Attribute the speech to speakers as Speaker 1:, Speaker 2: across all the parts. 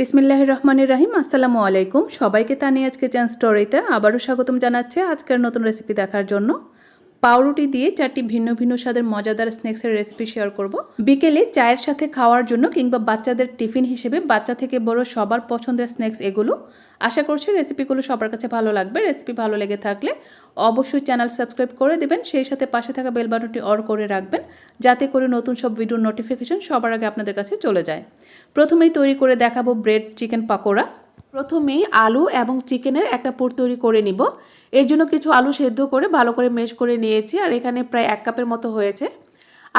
Speaker 1: বিসমিল্লাহ রহমানের রাহিম, আসসালামু আলাইকুম। সবাইকে তানি আজকে চ্যান স্টোরিতে আবারও স্বাগতম জানাচ্ছে আজকের নতুন রেসিপি দেখার জন্য। পাউরুটি দিয়ে চারটি ভিন্ন ভিন্ন স্বাদের মজাদার স্ন্যাক্সের রেসিপি শেয়ার করব। বিকেলে চায়ের সাথে খাওয়ার জন্য কিংবা বাচ্চাদের টিফিন হিসেবে বাচ্চা থেকে বড় সবার পছন্দের স্ন্যাক্স এগুলো। আশা করছি রেসিপিগুলো সবার কাছে ভালো লাগবে। রেসিপি ভালো লেগে থাকলে অবশ্যই চ্যানেল সাবস্ক্রাইব করে দেবেন। সেই সাথে পাশে থাকা বেল বাটনটি অর করে রাখবেন যাতে করে নতুন সব ভিডিওর নোটিফিকেশন সবার আগে আপনাদের কাছে চলে যায়। প্রথমেই তৈরি করে দেখাবো ব্রেড চিকেন পাকোড়া। প্রথমেই আলু এবং চিকেনের একটা পুর তৈরি করে নিব। এর জন্য কিছু আলু সেদ্ধ করে ভালো করে মেশ করে নিয়েছি আর এখানে প্রায় এক কাপের মতো হয়েছে।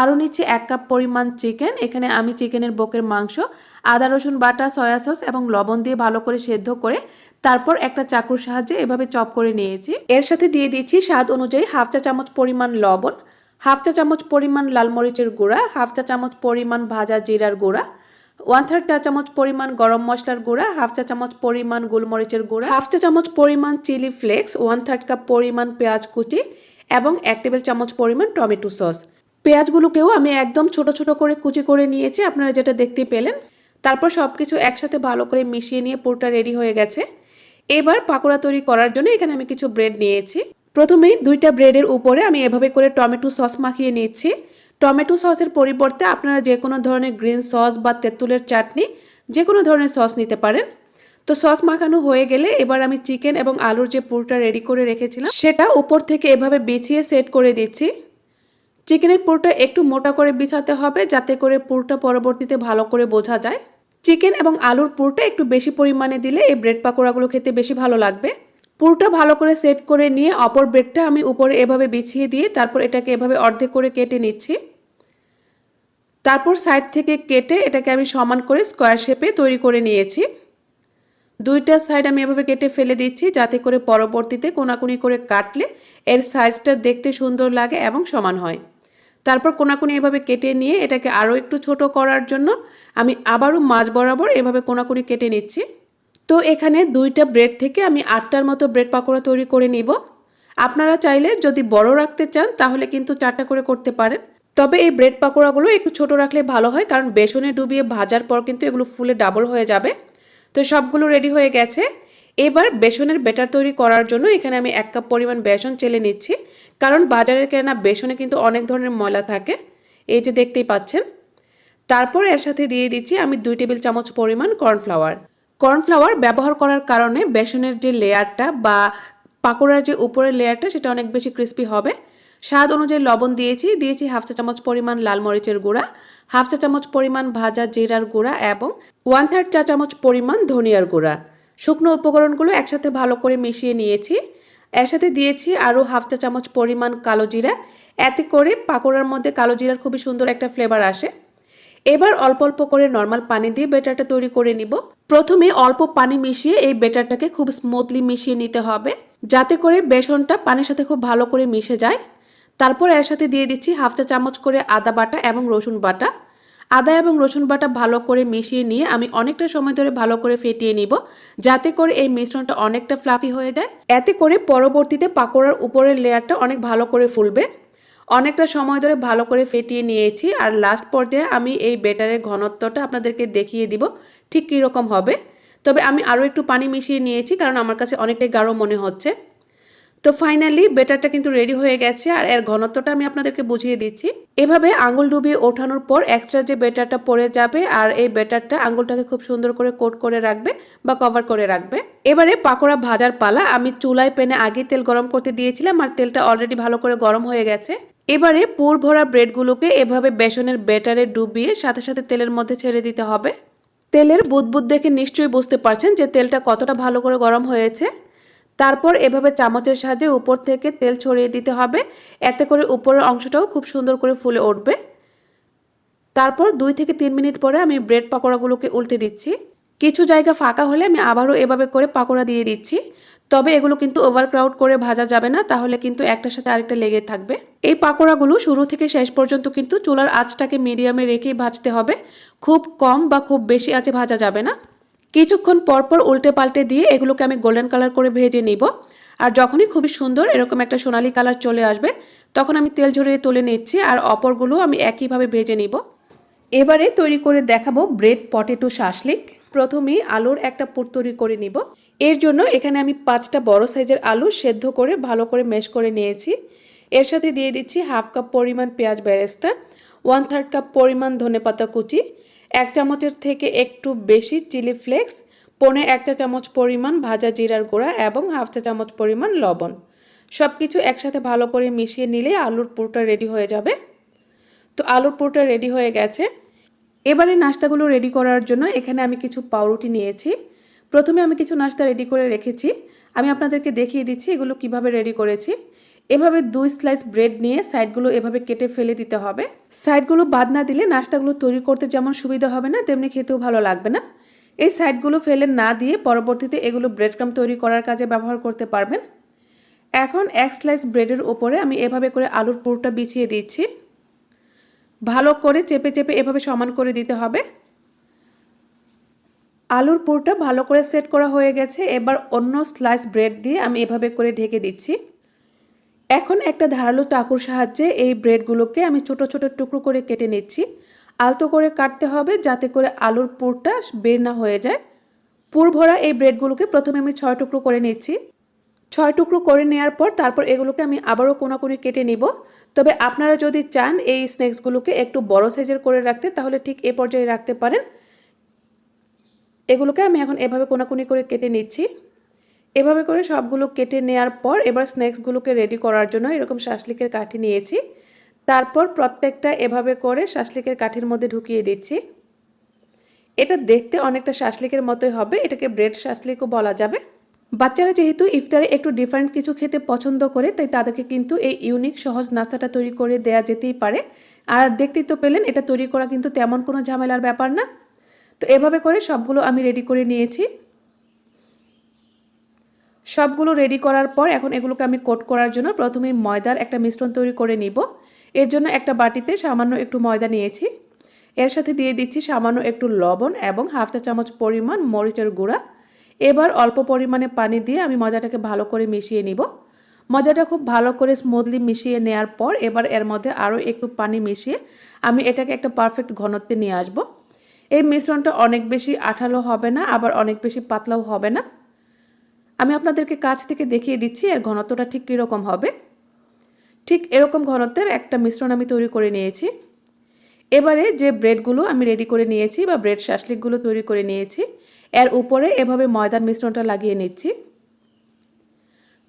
Speaker 1: আরও নিচ্ছি এক কাপ পরিমাণ চিকেন। এখানে আমি চিকেনের বকের মাংস, আদা, রসুন বাটা, সয়া সস এবং লবণ দিয়ে ভালো করে সেদ্ধ করে তারপর একটা চাকুর সাহায্যে এভাবে চপ করে নিয়েছি। এর সাথে দিয়ে দিচ্ছি স্বাদ অনুযায়ী হাফ চা চামচ পরিমাণ লবণ, হাফ চা চামচ পরিমাণ লাল মরিচের গুঁড়া, হাফ চা চামচ পরিমাণ ভাজা জিরার গুঁড়া ওয়ান থার্ড চা চামচ পরিমাণ গরম মশলার গুঁড়া হাফ চা চামচ পরিমাণ গোলমরিচের গুঁড়া হাফ চা চামচ পরিমাণ chilli flakes one third cup পরিমাণ পেঁয়াজ কুচি এবং এক টেবিল চামচ পরিমাণ টমেটো সস। পেঁয়াজগুলোকেও আমি একদম ছোট ছোট করে কুচি করে নিয়েছি, আপনারা যেটা দেখতে পেলেন। তারপর সব কিছু একসাথে ভালো করে মিশিয়ে নিয়ে পুরোটা রেডি হয়ে গেছে। এবার পাকোড়া তৈরি করার জন্য এখানে আমি কিছু ব্রেড নিয়েছি। প্রথমেই দুইটা ব্রেডের উপরে আমি এভাবে করে টমেটো সস মাখিয়ে নিচ্ছি। টমেটো সসের পরিবর্তে আপনারা যে কোনো ধরনের গ্রিন সস বা তেঁতুলের চাটনি যে কোনো ধরনের সস নিতে পারেন। তো সস মাখানো হয়ে গেলে এবার আমি চিকেন এবং আলুর যে পুরটা রেডি করে রেখেছিলাম, সেটা উপর থেকে এভাবে বিছিয়ে সেট করে দিচ্ছি। চিকেনের পুরটা একটু মোটা করে বিছাতে হবে যাতে করে পুরটা পরবর্তীতে ভালো করে বোঝা যায়। চিকেন এবং আলুর পুরটা একটু বেশি পরিমাণে দিলে এই ব্রেড পাকোড়াগুলো খেতে বেশি ভালো লাগবে। পুরটা ভালো করে সেট করে নিয়ে অপর ব্রেডটা আমি উপরে এভাবে বিছিয়ে দিয়ে তারপর এটাকে এভাবে অর্ধেক করে কেটে নিচ্ছি। তারপর সাইড থেকে কেটে এটাকে আমি সমান করে স্কোয়ার শেপে তৈরি করে নিয়েছি। দুইটা সাইড আমি এভাবে কেটে ফেলে দিচ্ছি যাতে করে পরবর্তীতে কোনাকুনি করে কাটলে এর সাইজটা দেখতে সুন্দর লাগে এবং সমান হয়। তারপর কোনাকুনি এভাবে কেটে নিয়ে এটাকে আরও একটু ছোট করার জন্য আমি আবারও মাছ বরাবর এভাবে কোনাকুনি কেটে নিচ্ছি। তো এখানে দুইটা ব্রেড থেকে আমি আটটার মতো ব্রেড পাকোড়া তৈরি করে নিব। আপনারা চাইলে যদি বড় রাখতে চান, তাহলে কিন্তু চারটা করে করতে পারেন। তবে এই ব্রেড পাকোড়াগুলো একটু ছোট রাখলে ভালো হয়, কারণ বেসনে ডুবিয়ে ভাজার পর কিন্তু এগুলো ফুলে ডাবল হয়ে যাবে। তো সবগুলো রেডি হয়ে গেছে। এবার বেসনের বেটার তৈরি করার জন্য এখানে আমি এক কাপ পরিমাণ বেসন চেলে নিচ্ছি, কারণ বাজারের কেনা বেসনে কিন্তু অনেক ধরনের ময়লা থাকে। এই যে দেখতেই পাচ্ছেন। তারপর এর সাথে দিয়ে দিচ্ছি আমি দুই টেবিল চামচ পরিমাণ কর্নফ্লাওয়ার। কর্নফ্লাওয়ার ব্যবহার করার কারণে বেসনের যে লেয়ারটা বা পাকোড়ার যে উপরের লেয়ারটা, সেটা অনেক বেশি ক্রিস্পি হবে। স্বাদ অনুযায়ী লবণ দিয়েছি। দিয়েছি হাফ চা চামচ পরিমাণ লাল মরিচের গুঁড়া, হাফ চা চামচ পরিমাণ ভাজা জিরার গুঁড়া এবং ওয়ান থার্ড চা চামচ পরিমাণ ধনিয়ার গুঁড়া। শুকনো উপকরণগুলো একসাথে ভালো করে মিশিয়ে নিয়েছি। এর সাথে দিয়েছি আরও হাফ চা চামচ পরিমাণ কালো জিরা। এতে করে পাকোড়ার মধ্যে কালো জিরার খুবই সুন্দর একটা ফ্লেভার আসে। এবার অল্প অল্প করে নর্মাল পানি দিয়ে বেটারটা তৈরি করে নিব। প্রথমে অল্প পানি মিশিয়ে এই বেটারটাকে খুব স্মুথলি মিশিয়ে নিতে হবে, যাতে করে বেসনটা পানির সাথে খুব ভালো করে মিশে যায়। তারপর এর সাথে দিয়ে দিচ্ছি হাফ চা চামচ করে আদা বাটা এবং রসুন বাটা। আদা এবং রসুন বাটা ভালো করে মিশিয়ে নিয়ে আমি অনেকটা সময় ধরে ভালো করে ফেটিয়ে নিব, যাতে করে এই মিশ্রণটা অনেকটা ফ্লাফি হয়ে যায়। এতে করে পরবর্তীতে পাকোড়ার উপরের লেয়ারটা অনেক ভালো করে ফুলবে। অনেকটা সময় ধরে ভালো করে ফেটিয়ে নিয়েছি আর লাস্ট পর্যায়ে আমি এই বেটারের ঘনত্বটা আপনাদেরকে দেখিয়ে দিব ঠিক কীরকম হবে। তবে আমি আরও একটু পানি মিশিয়ে নিয়েছি কারণ আমার কাছে অনেকটাই গাঢ় মনে হচ্ছে। তো ফাইনালি বেটারটা কিন্তু রেডি হয়ে গেছে আর এর ঘনত্বটা আমি আপনাদেরকে বুঝিয়ে দিচ্ছি। এভাবে আঙুল ডুবিয়ে ওঠানোর পর এক্সট্রা যে বেটারটা পড়ে যাবে আর এই বেটারটা আঙুলটাকে খুব সুন্দর করে কোট করে রাখবে বা কভার করে রাখবে। এবারে পাকোড়া ভাজার পালা আমি চুলায় পেনে আগে তেল গরম করতে দিয়েছিলাম আর তেলটা অলরেডি ভালো করে গরম হয়ে গেছে। এবারে পুর ভরা ব্রেডগুলোকে এভাবে বেসনের ব্যাটারে ডুবিয়ে সাথে সাথে তেলের মধ্যে ছেড়ে দিতে হবে। তেলের বুদবুদ দেখে নিশ্চয়ই বুঝতে পারছেন যে তেলটা কতটা ভালো করে গরম হয়েছে। তারপর এভাবে চামচের সাহায্যে উপর থেকে তেল ছড়িয়ে দিতে হবে। এতে করে উপরের অংশটাও খুব সুন্দর করে ফুলে উঠবে। তারপর দুই থেকে তিন মিনিট পরে আমি ব্রেড পাকোড়াগুলোকে উল্টে দিচ্ছি। কিছু জায়গা ফাঁকা হলে আমি আবারও এভাবে করে পাকোড়া দিয়ে দিচ্ছি। তবে এগুলো কিন্তু ওভারক্রাউড করে ভাজা যাবে না, তাহলে কিন্তু একটার সাথে আরেকটা লেগে থাকবে। এই পাকোড়াগুলো শুরু থেকে শেষ পর্যন্ত কিন্তু চুলার আঁচটাকে মিডিয়ামে রেখেই ভাজতে হবে। খুব কম বা খুব বেশি আঁচে ভাজা যাবে না। কিছুক্ষণ পরপর উল্টে পাল্টে দিয়ে এগুলোকে আমি গোল্ডেন কালার করে ভেজে নিব। আর যখনই খুবই সুন্দর এরকম একটা সোনালি কালার চলে আসবে, তখন আমি তেল ঝরিয়ে তুলে নিচ্ছি আর অপরগুলো আমি একইভাবে ভেজে নিব। এবারে তৈরি করে দেখাবো ব্রেড পটেটো শাসলিক। প্রথমেই আলুর একটা পুর তৈরি করে নিব। এর জন্য এখানে আমি পাঁচটা বড় সাইজের আলু সেদ্ধ করে ভালো করে মেশ করে নিয়েছি। এর সাথে দিয়ে দিচ্ছি হাফ কাপ পরিমাণ পেঁয়াজ বেরেস্তা, ওয়ান থার্ড কাপ পরিমাণ ধনেপাতা কুচি, এক চামচের থেকে একটু বেশি চিলি ফ্লেক্স, পনে এক চা চামচ পরিমাণ ভাজা জিরার গুঁড়া এবং হাফ চা চামচ পরিমাণ লবণ। সব কিছু একসাথে ভালো করে মিশিয়ে নিলে আলুর পুরটা রেডি হয়ে যাবে। তো আলুর পুরটা রেডি হয়ে গেছে। এবারে নাস্তাগুলো রেডি করার জন্য এখানে আমি কিছু পাউরুটি নিয়েছি। প্রথমে আমি কিছু নাস্তা রেডি করে রেখেছি। আমি আপনাদেরকে দেখিয়ে দিচ্ছি এগুলো কীভাবে রেডি করেছি। এভাবে দুই স্লাইস ব্রেড নিয়ে সাইডগুলো এভাবে কেটে ফেলে দিতে হবে। সাইডগুলো বাদ না দিলে নাস্তাগুলো তৈরি করতে যেমন সুবিধা হবে না, তেমনি খেতেও ভালো লাগবে না। এই সাইডগুলো ফেলে না দিয়ে পরবর্তীতে এগুলো ব্রেড ক্রাম তৈরি করার কাজে ব্যবহার করতে পারবেন। এখন এক স্লাইস ব্রেডের ওপরে আমি এভাবে করে আলুর পুরটা বিছিয়ে দিচ্ছি। ভালো করে চেপে চেপে এভাবে সমান করে দিতে হবে। আলুর পুরটা ভালো করে সেট করা হয়ে গেছে। এবার অন্য স্লাইস ব্রেড দিয়ে আমি এভাবে করে ঢেকে দিচ্ছি। এখন একটা ধারালো চাকুর সাহায্যে এই ব্রেডগুলোকে আমি ছোট ছোট টুকরো করে কেটে নিচ্ছি। আলতো করে কাটতে হবে যাতে করে আলুর পুরটা বের না হয়ে যায়। পুর ভরা এই ব্রেডগুলোকে প্রথমে আমি ছয় টুকরো করে নিচ্ছি। ছয় টুকরো করে নেওয়ার পর তারপর এগুলোকে আমি আবারও কোনাকুনি কেটে নিব। তবে আপনারা যদি চান এই স্ন্যাক্সগুলোকে একটু বড় সাইজের করে রাখতে, তাহলে ঠিক এ পর্যায়ে রাখতে পারেন। এগুলোকে আমি এখন এভাবে কোনাকুনি করে কেটে নিচ্ছি। এভাবে করে সবগুলো কেটে নেওয়ার পর এবার স্ন্যাক্সগুলোকে রেডি করার জন্য এরকম শাসলিকের কাঠি নিয়েছি। তারপর প্রত্যেকটা এভাবে করে শাসলিকের কাঠির মধ্যে ঢুকিয়ে দিচ্ছি। এটা দেখতে অনেকটা শাসলিকের মতোই হবে, এটাকে ব্রেড শাসলিকও বলা যাবে। বাচ্চারা যেহেতু ইফতারে একটু ডিফারেন্ট কিছু খেতে পছন্দ করে, তাই তাদেরকে কিন্তু এই ইউনিক সহজ নাস্তাটা তৈরি করে দেয়া যেতেই পারে। আর দেখতেই তো পেলেন, এটা তৈরি করা কিন্তু তেমন কোনো ঝামেলার ব্যাপার না। তো এভাবে করে সবগুলো আমি রেডি করে নিয়েছি। সবগুলো রেডি করার পর এখন এগুলোকে আমি কোট করার জন্য প্রথমে ময়দার একটা মিশ্রণ তৈরি করে নিব। এর জন্য একটা বাটিতে সামান্য একটু ময়দা নিয়েছি। এর সাথে দিয়ে দিচ্ছি সামান্য একটু লবণ এবং হাফ চা চামচ পরিমাণ মরিচের গুঁড়া। এবার অল্প পরিমাণে পানি দিয়ে আমি ময়দাটাকে ভালো করে মিশিয়ে নিব। ময়দাটা খুব ভালো করে স্মুথলি মিশিয়ে নেওয়ার পর এবার এর মধ্যে আরও একটু পানি মিশিয়ে আমি এটাকে একটা পারফেক্ট ঘনত্বে নিয়ে আসব। এই মিশ্রণটা অনেক বেশি আঠালো হবে না, আবার অনেক বেশি পাতলাও হবে না। আমি আপনাদেরকে কাছ থেকে দেখিয়ে দিচ্ছি এর ঘনত্বটা ঠিক কীরকম হবে। ঠিক এরকম ঘনত্বের একটা মিশ্রণ আমি তৈরি করে নিয়েছি। এবারে যে ব্রেডগুলো আমি রেডি করে নিয়েছি বা ব্রেড শাসলিকগুলো তৈরি করে নিয়েছি, এর উপরে এভাবে ময়দার মিশ্রণটা লাগিয়ে নিচ্ছি।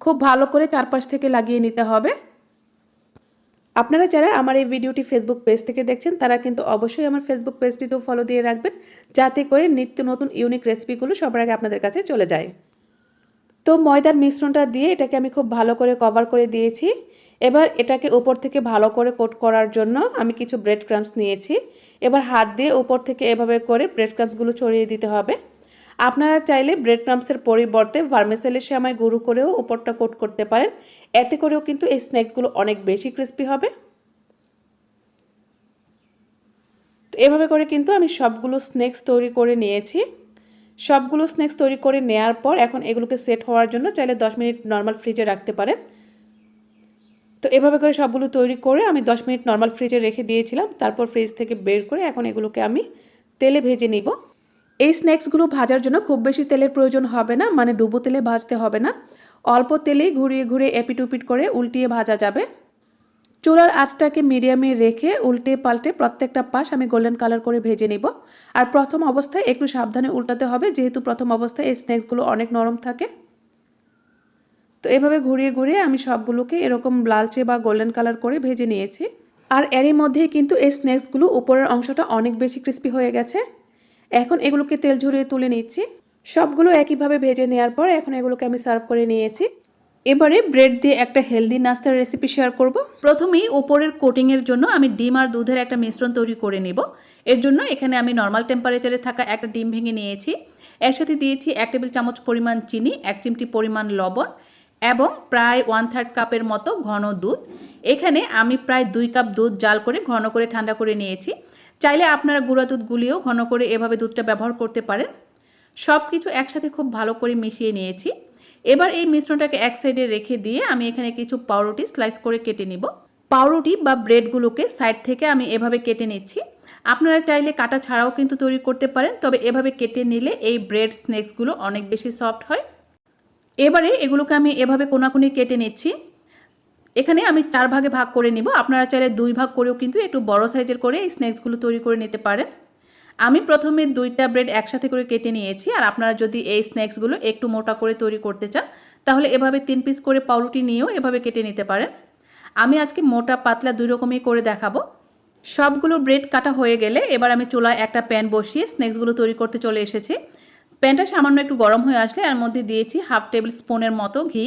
Speaker 1: খুব ভালো করে চারপাশ থেকে লাগিয়ে নিতে হবে। আপনারা যারা আমার এই ভিডিওটি ফেসবুক পেজ থেকে দেখছেন, তারা কিন্তু অবশ্যই আমার ফেসবুক পেজটিতেও ফলো দিয়ে রাখবেন, যাতে করে নিত্য নতুন ইউনিক রেসিপিগুলো সবার আগে আপনাদের কাছে চলে যায়। তো ময়দার মিশ্রণটা দিয়ে এটাকে আমি খুব ভালো করে কভার করে দিয়েছি। এবার এটাকে উপর থেকে ভালো করে কোট করার জন্য আমি কিছু ব্রেড ক্রামস নিয়েছি। এবার হাত দিয়ে উপর থেকে এভাবে করে ব্রেড ক্রামসগুলো ছড়িয়ে দিতে হবে। আপনারা চাইলে ব্রেড ক্রামসের পরিবর্তে ভার্মেসেলের সময় গুঁড়ো করেও উপরটা কোট করতে পারেন। এতে করেও কিন্তু এই স্ন্যাক্সগুলো অনেক বেশি ক্রিস্পি হবে। তো এভাবে করে কিন্তু আমি সবগুলো স্ন্যাক্স তৈরি করে নিয়েছি। সবগুলো স্ন্যাক্স তৈরি করে নেওয়ার পর এখন এগুলোকে সেট হওয়ার জন্য চাইলে দশ মিনিট নর্মাল ফ্রিজে রাখতে পারেন। তো এভাবে করে সবগুলো তৈরি করে আমি দশ মিনিট নর্মাল ফ্রিজে রেখে দিয়েছিলাম। তারপর ফ্রিজ থেকে বের করে এখন এগুলোকে আমি তেলে ভেজে নিব। এই স্ন্যাক্সগুলো ভাজার জন্য খুব বেশি তেলের প্রয়োজন হবে না মানে ডুবো তেলে ভাজতে হবে না। অল্প তেলেই ঘুরিয়ে ঘুরিয়ে এপিট উপিট করে উল্টিয়ে ভাজা যাবে। চুলার আঁচটাকে মিডিয়ামে রেখে উল্টে পাল্টে প্রত্যেকটা পাশ আমি গোল্ডেন কালার করে ভেজে নিব। আর প্রথম অবস্থায় একটু সাবধানে উল্টাতে হবে, যেহেতু প্রথম অবস্থায় এই স্ন্যাক্সগুলো অনেক নরম থাকে। তো এভাবে ঘুরিয়ে ঘুরিয়ে আমি সবগুলোকে এরকম লালচে বা গোল্ডেন কালার করে ভেজে নিয়েছি। আর এরই মধ্যেই কিন্তু এই স্ন্যাক্সগুলো উপরের অংশটা অনেক বেশি ক্রিস্পি হয়ে গেছে। এখন এগুলোকে তেল ঝরিয়ে তুলে নিচ্ছি। সবগুলো একইভাবে ভেজে নেওয়ার পর এখন এগুলোকে আমি সার্ভ করে নিয়েছি। এবারে ব্রেড দিয়ে একটা হেলদি নাস্তার রেসিপি শেয়ার করব। প্রথমেই ওপরের কোটিংয়ের জন্য আমি ডিম আর দুধের একটা মিশ্রণ তৈরি করে নেব। এর জন্য এখানে আমি নর্মাল টেম্পারেচারে থাকা একটা ডিম ভেঙে নিয়েছি। এর সাথে দিয়েছি এক টেবিল চামচ পরিমাণ চিনি, এক চিমটি পরিমাণ লবণ এবং প্রায় ওয়ান থার্ড কাপের মতো ঘন দুধ। এখানে আমি প্রায় দুই কাপ দুধ জাল করে ঘন করে ঠান্ডা করে নিয়েছি। চাইলে আপনারা গুঁড়া দুধ গুলিয়েও ঘন করে এভাবে দুধটা ব্যবহার করতে পারেন। সব কিছু একসাথে খুব ভালো করে মিশিয়ে নিয়েছি। এবার এই মিশ্রণটাকে এক সাইডে রেখে দিয়ে আমি এখানে কিছু পাউরুটি স্লাইস করে কেটে নিব। পাউরুটি বা ব্রেডগুলোকে সাইড থেকে আমি এভাবে কেটে নিচ্ছি। আপনারা চাইলে কাটা ছাড়াও কিন্তু তৈরি করতে পারেন, তবে এভাবে কেটে নিলে এই ব্রেড স্ন্যাক্সগুলো অনেক বেশি সফট হয়। এবারে এগুলোকে আমি এভাবে কোনাকুনি কেটে নিচ্ছি। এখানে আমি চার ভাগে ভাগ করে নিব। আপনারা চাইলে দুই ভাগ করেও কিন্তু একটু বড় সাইজের করে এই স্ন্যাক্সগুলো তৈরি করে নিতে পারেন। আমি প্রথমে দুইটা ব্রেড একসাথে করে কেটে নিয়েছি আর আপনারা যদি এই স্ন্যাক্সগুলো একটু মোটা করে তৈরি করতে চান, তাহলে এভাবে তিন পিস করে পাউরুটি নিয়েও এভাবে কেটে নিতে পারেন। আমি আজকে মোটা পাতলা দুই রকমই করে দেখাবো। সবগুলো ব্রেড কাটা হয়ে গেলে এবার আমি চুলায় একটা প্যান বসিয়ে স্ন্যাক্সগুলো তৈরি করতে চলে এসেছি। প্যানটা সামান্য একটু গরম হয়ে আসলে এর মধ্যে দিয়েছি হাফ টেবিল স্পুনের মতো ঘি।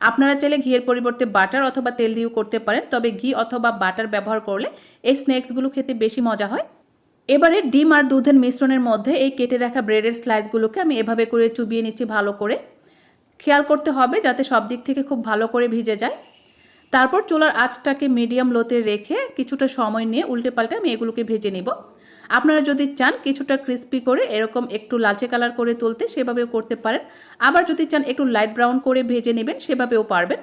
Speaker 1: আপনারা চাইলে ঘিয়ের পরিবর্তে বাটার অথবা তেল দিয়েও করতে পারেন, তবে ঘি অথবা বাটার ব্যবহার করলে এই স্ন্যাক্সগুলো খেতে বেশি মজা হয়। এবারে ডিম আর দুধের মিশ্রণের মধ্যে এই কেটে রাখা ব্রেডের স্লাইসগুলোকে আমি এভাবে করে চুবিয়ে নিচ্ছি ভালো করে। খেয়াল করতে হবে যাতে সব দিক থেকে খুব ভালো করে ভিজে যায়। তারপর চুলার আঁচটাকে মিডিয়াম লোতে রেখে কিছুটা সময় নিয়ে উল্টে পাল্টে আমি এগুলোকে ভেজে নিব। আপনারা যদি চান কিছুটা ক্রিস্পি করে, এরকম একটু লালচে কালার করে তুলতে সেভাবেও করতে পারেন। আবার যদি চান একটু লাইট ব্রাউন করে ভেজে নেবেন, সেভাবেও পারবেন।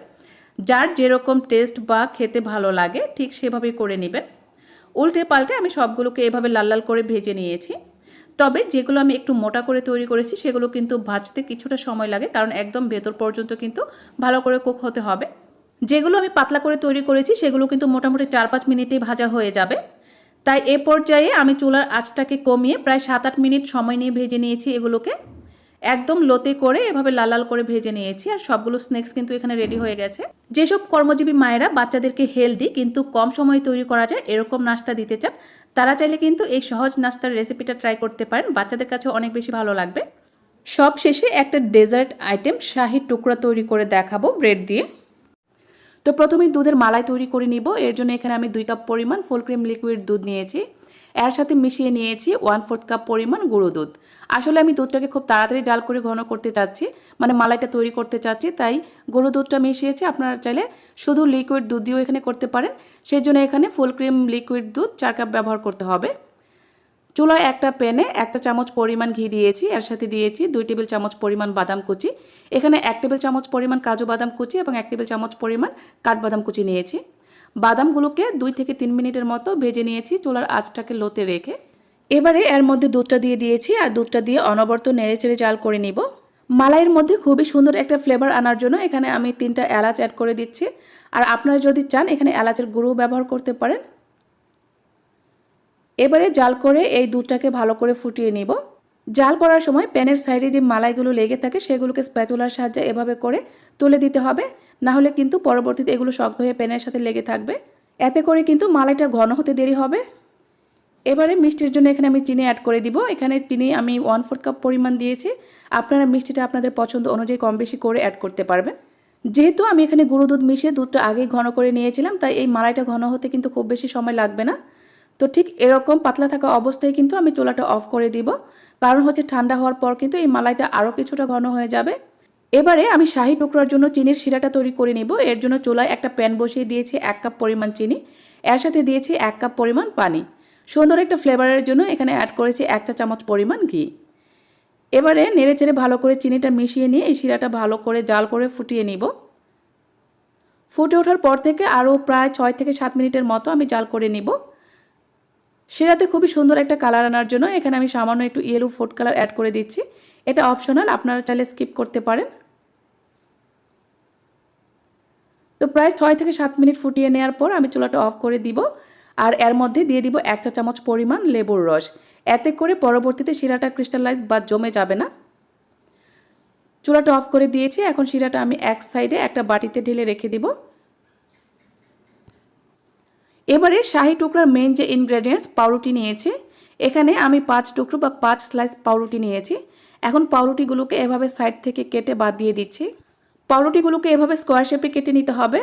Speaker 1: যার যেরকম টেস্ট বা খেতে ভালো লাগে, ঠিক সেভাবে করে নেবেন। উল্টে পাল্টে আমি সবগুলোকে এভাবে লাল লাল করে ভেজে নিয়েছি। তবে যেগুলো আমি একটু মোটা করে তৈরি করেছি, সেগুলো কিন্তু ভাজতে কিছুটা সময় লাগে, কারণ একদম ভেতর পর্যন্ত কিন্তু ভালো করে কুক হতে হবে। যেগুলো আমি পাতলা করে তৈরি করেছি, সেগুলো কিন্তু মোটামুটি চার পাঁচ মিনিটেই ভাজা হয়ে যাবে। তাই এ পর্যায়ে আমি চুলার আঁচটাকে কমিয়ে প্রায় সাত আট মিনিট সময় নিয়ে ভেজে নিয়েছি এগুলোকে। একদম লোতে করে এভাবে লাল লাল করে ভেজে নিয়েছি আর সবগুলো স্ন্যাক্স কিন্তু এখানে রেডি হয়ে গেছে। যেসব কর্মজীবী মায়েরা বাচ্চাদেরকে হেলদি কিন্তু কম সময়ে তৈরি করা যায় এরকম নাস্তা দিতে চান, তারা চাইলে কিন্তু এই সহজ নাস্তার রেসিপিটা ট্রাই করতে পারেন। বাচ্চাদের কাছে অনেক বেশি ভালো লাগবে। সব শেষে একটা ডেজার্ট আইটেম শাহির টুকরা তৈরি করে দেখাবো ব্রেড দিয়ে। তো প্রথমেই দুধের মালাই তৈরি করে নিব। এর জন্য এখানে আমি দুই কাপ পরিমাণ ফুল ক্রিম লিকুইড দুধ নিয়েছি। এর সাথে মিশিয়ে নিয়েছি ওয়ান ফোর্থ কাপ পরিমাণ গুঁড়ো দুধ। আসলে আমি দুধটাকে খুব তাড়াতাড়ি জাল করে ঘন করতে চাচ্ছি মানে মালাইটা তৈরি করতে চাচ্ছি, তাই গুঁড়ো দুধটা মিশিয়েছি। আপনারা চাইলে শুধু লিকুইড দুধ দিয়েও এখানে করতে পারেন। সেই জন্য এখানে ফুল ক্রিম লিকুইড দুধ চার কাপ ব্যবহার করতে হবে। চুলায় একটা প্যানে একটা চামচ পরিমাণ ঘি দিয়েছি, এর সাথে দিয়েছি দুই টেবিল চামচ পরিমাণ বাদাম কুচি। এখানে এক টেবিল চামচ পরিমাণ কাজু বাদাম কুচি এবং এক টেবিল চামচ পরিমাণ কাঠবাদাম কুচি নিয়েছি। বাদামগুলোকে দুই থেকে তিন মিনিটের মতো ভেজে নিয়েছি চুলার আঁচটাকে লোতে রেখে। এবারে এর মধ্যে দুধটা দিয়ে দিয়েছি আর দুধটা দিয়ে অনবরত নেড়ে চেড়ে জাল করে নিব। মালাইয়ের মধ্যে খুবই সুন্দর একটা ফ্লেভার আনার জন্য এখানে আমি তিনটা এলাচ অ্যাড করে দিচ্ছি। আর আপনারা যদি চান, এখানে এলাচের গুঁড়ো ব্যবহার করতে পারেন। এবারে জাল করে এই দুধটাকে ভালো করে ফুটিয়ে নিব। জাল করার সময় প্যানের সাইডে যে মালাইগুলো লেগে থাকে সেগুলোকে স্প্যাচুলার সাহায্যে এভাবে করে তুলে দিতে হবে। না হলে কিন্তু পরবর্তীতে এগুলো শক্ত হয়ে প্যানের সাথে লেগে থাকবে। এতে করে কিন্তু মালাইটা ঘন হতে দেরি হবে। এবারে মিষ্টির জন্য এখানে আমি চিনি অ্যাড করে দিব। এখানে চিনি আমি ওয়ান ফোর্থ কাপ পরিমাণ দিয়েছি। আপনারা মিষ্টিটা আপনাদের পছন্দ অনুযায়ী কম বেশি করে অ্যাড করতে পারবেন। যেহেতু আমি এখানে গুঁড়ো দুধ মিশিয়ে দুধটা আগেই ঘন করে নিয়েছিলাম, তাই এই মালাইটা ঘন হতে কিন্তু খুব বেশি সময় লাগবে না। তো ঠিক এরকম পাতলা থাকা অবস্থায় কিন্তু আমি চুলাটা অফ করে দিব। কারণ হচ্ছে ঠান্ডা হওয়ার পর কিন্তু এই মালাইটা আরও কিছুটা ঘন হয়ে যাবে। এবারে আমি শাহি টুকরার জন্য চিনির শিরাটা তৈরি করে নিব। এর জন্য চুলায় একটা প্যান বসিয়ে দিয়েছি এক কাপ পরিমাণ চিনি। এর সাথে দিয়েছি এক কাপ পরিমাণ পানি। সুন্দর একটা ফ্লেভারের জন্য এখানে অ্যাড করেছি এক চা চামচ পরিমাণ ঘি। এবারে নেড়ে চেড়ে ভালো করে চিনিটা মিশিয়ে নিয়ে এই শিরাটা ভালো করে জাল করে ফুটিয়ে নিব। ফুটে ওঠার পর থেকে আরও প্রায় ছয় থেকে সাত মিনিটের মতো আমি জাল করে নিব। সেরাতে খুবই সুন্দর একটা কালার আনার জন্য এখানে আমি সামান্য একটু ইয়েলো ফুড কালার অ্যাড করে দিচ্ছি। এটা অপশনাল আপনারা চাইলে স্কিপ করতে পারেন। তো প্রায় ছয় থেকে সাত মিনিট ফুটিয়ে নেওয়ার পর আমি চুলাটা অফ করে দিব। আর এর মধ্যে দিয়ে দিব এক চা চামচ পরিমাণ লেবুর রস। এতে করে পরবর্তীতে শিরাটা ক্রিস্টালাইজ বা জমে যাবে না। চুলাটা অফ করে দিয়েছি। এখন শিরাটা আমি এক সাইডে একটা বাটিতে ঢেলে রেখে দিব। এবারে শাহি টুকরার মেন যে ইনগ্রেডিয়েন্টস পাউরুটি নিয়েছি, এখানে আমি পাঁচ টুকরো বা পাঁচ স্লাইস পাউরুটি নিয়েছি। এখন পাউরুটিগুলোকে এভাবে সাইড থেকে কেটে বাদ দিয়ে দিচ্ছি। পাউরুটিগুলোকে এভাবে স্কোয়ার শেপে কেটে নিতে হবে।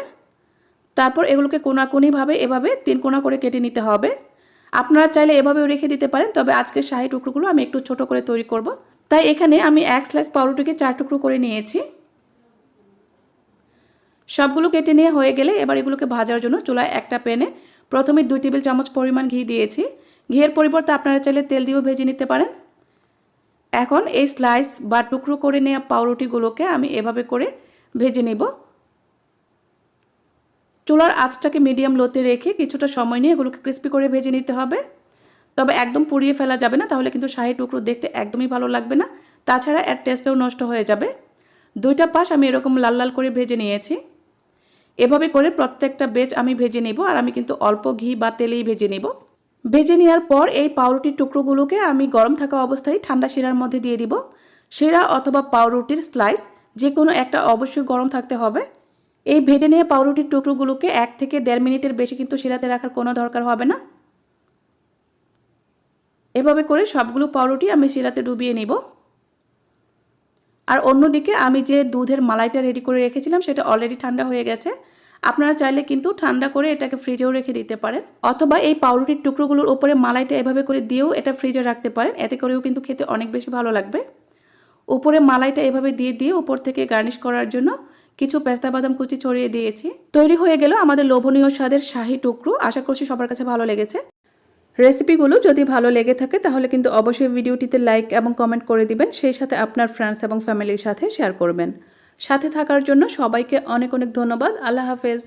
Speaker 1: তারপর এগুলোকে কোনাকুনিভাবে এভাবে তিন কোনা করে কেটে নিতে হবে। আপনারা চাইলে এভাবেও রেখে দিতে পারেন, তবে আজকে শাহি টুকরোগুলো আমি একটু ছোট করে তৈরি করব। তাই এখানে আমি এক স্লাইস পাউরুটিকে চার টুকরো করে নিয়েছি। সবগুলো কেটে নিয়ে হয়ে গেলে এবার এগুলোকে ভাজার জন্য চুলায় একটা প্যানে প্রথমে দুই টেবিল চামচ পরিমাণ ঘি দিয়েছি। ঘিয়ের পরিবর্তে আপনারা চাইলে তেল দিয়েও ভেজে নিতে পারেন। এখন এই স্লাইস বা টুকরো করে নেওয়া পাউরুটিগুলোকে আমি এভাবে করে ভেজে নেব। চুলার আঁচটাকে মিডিয়াম লোতে রেখে কিছুটা সময় নিয়ে এগুলোকে ক্রিস্পি করে ভেজে নিতে হবে। তবে একদম পুড়িয়ে ফেলা যাবে না, তাহলে কিন্তু শাহি টুকরো দেখতে একদমই ভালো লাগবে না। তাছাড়া এর টেস্টটাও নষ্ট হয়ে যাবে। দুইটা পাশ আমি এরকম লাল লাল করে ভেজে নিয়েছি। এভাবে করে প্রত্যেকটা বেজ আমি ভেজে নেব, আর আমি কিন্তু অল্প ঘি বা তেলেই ভেজে নেব। ভেজে নেওয়ার পর এই পাউরুটির টুকরোগুলোকে আমি গরম থাকা অবস্থায় ঠান্ডা শিরার মধ্যে দিয়ে দিব। শিরা অথবা পাউরুটির স্লাইস যে কোনো একটা অবশ্যই গরম থাকতে হবে। এই ভেজে নেওয়া পাউরুটির টুকরোগুলোকে এক থেকে দেড় মিনিটের বেশি কিন্তু শিরাতে রাখার কোনো দরকার হবে না। এভাবে করে সবগুলো পাউরুটি আমি শিরাতে ডুবিয়ে নিব। আর অন্যদিকে আমি যে দুধের মালাইটা রেডি করে রেখেছিলাম, সেটা অলরেডি ঠান্ডা হয়ে গেছে। আপনারা চাইলে কিন্তু ঠান্ডা করে এটাকে ফ্রিজেও রেখে দিতে পারেন। অথবা এই পাউরুটির টুকরোগুলোর উপরে মালাইটা এভাবে করে দিয়েও এটা ফ্রিজে রাখতে পারেন। এতে করেও কিন্তু খেতে অনেক বেশি ভালো লাগবে। উপরে মালাইটা এভাবে দিয়ে দিয়ে উপর থেকে গার্নিশ করার জন্য কিছু পেস্তা বাদাম কুচি ছড়িয়ে দিয়েছি। তৈরি হয়ে গেল আমাদের লোভনীয় স্বাদের শাহি টুকরো। আশা করছি সবার কাছে ভালো লেগেছে। রেসিপিগুলো যদি ভালো লেগে থাকে, তাহলে কিন্তু অবশ্যই ভিডিওটিতে লাইক এবং কমেন্ট করে দিবেন। সেই সাথে আপনার ফ্রেন্ডস এবং ফ্যামিলির সাথে শেয়ার করবেন। সাথে থাকার জন্য সবাইকে অনেক অনেক ধন্যবাদ। আল্লাহ হাফেজ।